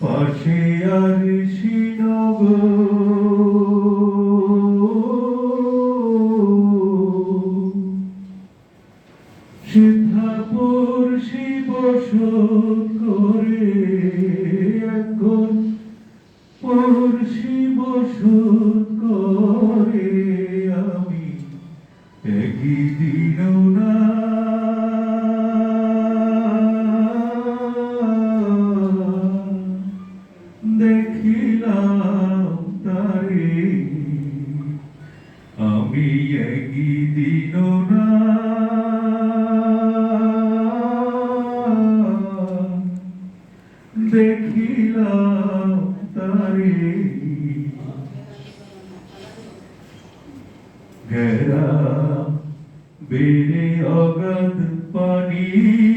পাশে আর শিনগ সিদ্ধাপুর শিব তারে আমি একই দিন না দেখিলাম তারে। ঘেরা বেড়ে অগাধ পানি।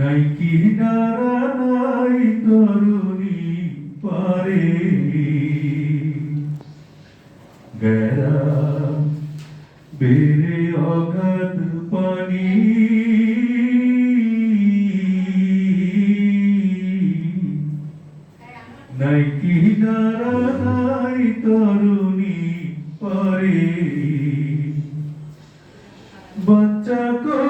নাই কিনারা নাই তরুণী পারে। গেরা বেড়ে অগাধ পানি। নাই কিনারা নাই তরুণী পারে। বাচ্চা করে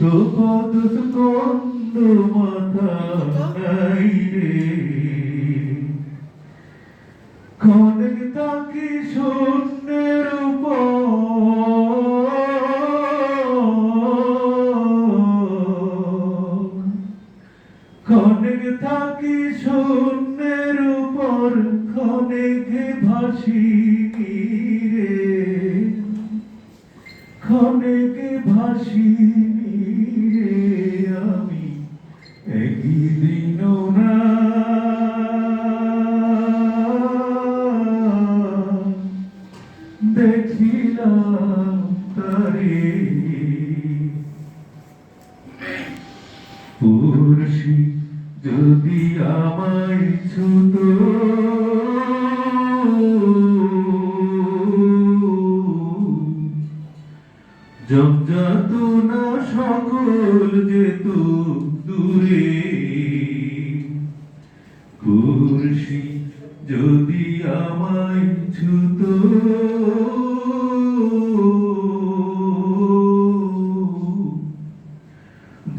হস্ত পদ স্কন্দ মাথা রে ক্ষণিক তাকি শূন্যের ক্ষণিক থাকি শূন্যের উপর ক্ষণিক ভাসি রে ক্ষণিক ভাসি পুরুষি যদি আমায় ছুত না সকল যেত দূরে পুরুষি যদি আমায় ছুত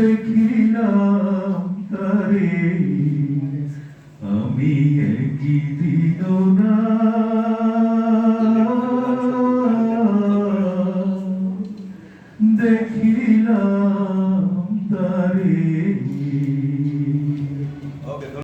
দেখিলাম তারে। আমি একদিন